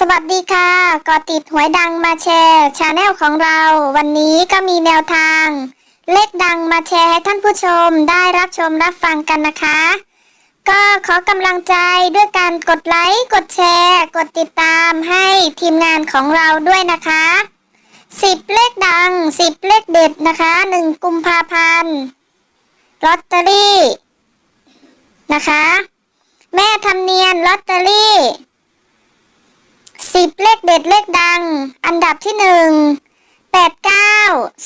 สวัสดีค่ะกอติดหวยดังมาแชร์ชาแนลของเรา วันนี้ก็มีแนวทาง เลขดังมาแชร์ให้ท่านผู้ชมได้รับชมรับฟังกันนะคะ ก็ขอกำลังใจด้วยการกดไลค์ กดแชร์ กดติดตามให้ทีมงานของเราด้วยนะคะสิบเลขดังสิบเลขเด็ดนะคะหนึ่งกุมภาพันธ์ลอตเตอรี่นะคะ แม่ทำเนียนลอตเตอรี่ สิบเลขเด็ดเลขดัง อันดับที่หนึ่งแปดเก้า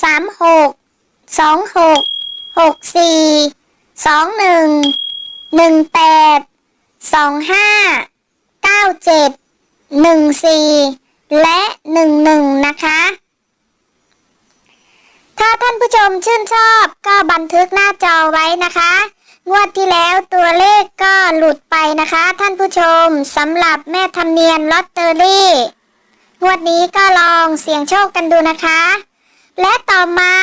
สามหกสองหกหกสี่สองหนึ่งหนึ่งแปดสองห้าเก้าเจ็ดหนึ่งสี่และหนึ่งหนึ่งนะคะ ถ้าท่านผู้ชมชื่นชอบก็บันทึกหน้าจอไว้นะคะ งวดที่แล้วตัวเลขก็หลุดไปนะคะ ท่านผู้ชมสำหรับแม่ทำเนียนลอตเตอรี่งวดนี้ก็ลองเสี่ยงโชคกันดูนะคะ และต่อมา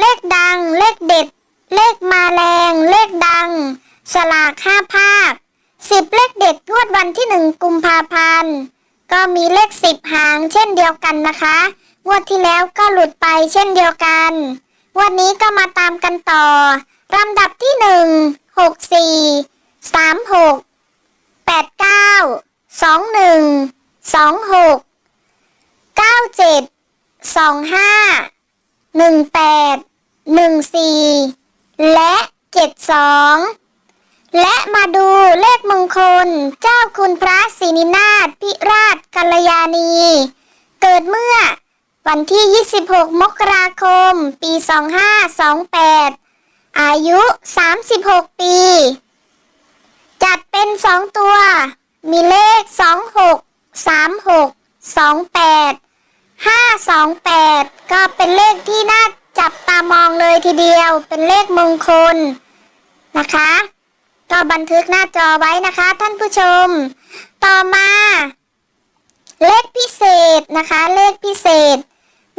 เลขดัง เลขเด็ด เลขมาแรง เลขดัง สลากห้าภาคสิบเลขเด็ดงวดวันที่หนึ่งกุมภาพันธ์ก็มีเลขสิบหางเช่นเดียวกันนะคะงวดที่แล้วก็หลุดไปเช่นเดียวกันงวันนี้ก็มาตามกันต่อลำดับที่หนึ่ง หกสี่สามหกแปดเก้าสองหนึ่งสองหกเก้าเจ็ดสองห้าหนึ่งแปดหนึ่งสี่และเจ็ดสองและมาดูเลขมงคล เจ้าคุณพระศรีนินาถพิราชกัลยาณี เกิดเมื่อวันที่ 26 มกราคม ปี 2528 อายุ 36 ปี จัดเป็น2ตัว มีเลข 26 36 28 528 ก็เป็นเลขที่น่าจับตามองเลยทีเดียว เป็นเลขมงคลนะคะ ก็บันทึกหน้าจอไว้นะคะ ท่านผู้ชม ต่อมา เลขพิเศษนะคะ เลขพิเศษ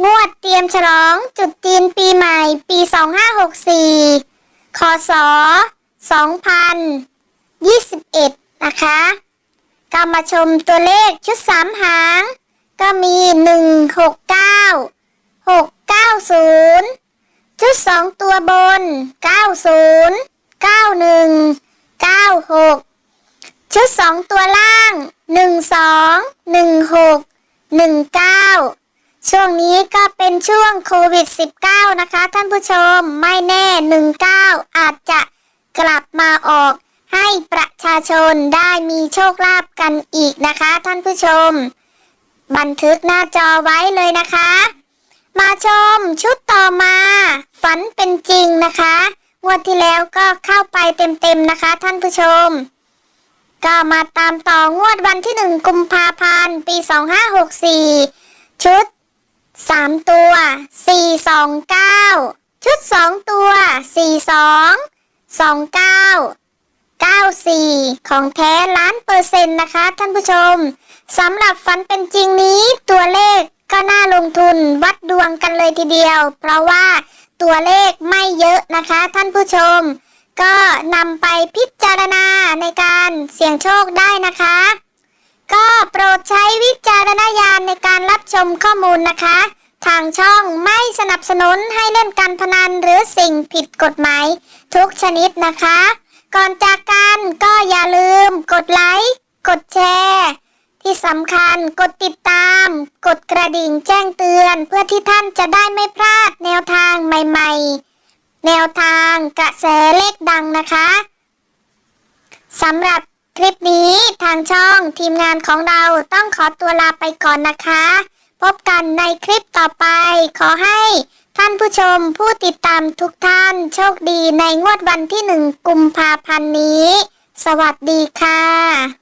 งวดเตรียมฉลองจุดจีนปีใหม่ปี 2564 คศ2021 นะคะ ก็มาชมตัวเลขชุดสามหาง ก็มี 169 690 ชุดสองตัวบน 90 91 96 ชุดสองตัวล่าง 12 16 19 ช่วงนี้ก็เป็นช่วงโควิด -19 นะคะ ท่านผู้ชมไม่แน่ 19 อาจจะกลับมาออก ให้ประชาชนได้มีโชคลาภกันอีกนะคะ ท่านผู้ชม บันทึกหน้าจอไว้เลยนะคะ มาชมชุดต่อมา ฝันเป็นจริงนะคะงวดที่แล้วก็เข้าไปเต็มๆนะคะ ท่านผู้ชม ก็มาตามต่องวดวันที่หนึ่งกุมภาพันธ์ ปี 2564 ชุด 3ตัว429ชุด2ตัว42 29 94ของแท้ล้านเปอร์เซ็นต์นะคะท่านผู้ชมสำหรับฝันเป็นจริงนี้ตัวเลขก็น่าลงทุนวัดดวงกันเลยทีเดียว เพราะว่าตัวเลขไม่เยอะนะคะท่านผู้ชม ก็นำไปพิจารณาในการเสี่ยงโชคได้นะคะ ก็โปรดใช้วิจารณญาณในการรับชมข้อมูลนะคะ ทางช่องไม่สนับสนุนให้เล่นการพนันหรือสิ่งผิดกฎหมาย ทุกชนิดนะคะ ก่อนจากกันก็อย่าลืม กดไลค์ กดแชร์ ที่สำคัญกดติดตาม กดกระดิ่งแจ้งเตือน เพื่อที่ท่านจะได้ไม่พลาดแนวทางใหม่ๆ แนวทางกระแสเลขดังนะคะสำหรับคลิปนี้ทางช่องทีมงานของเราต้องขอตัวลาไปก่อนนะคะ พบกันในคลิปต่อไป ขอให้ท่านผู้ชมผู้ติดตามทุกท่านโชคดีในงวดวันที่หนึ่งกุมภาพันธ์นี้ สวัสดีค่ะ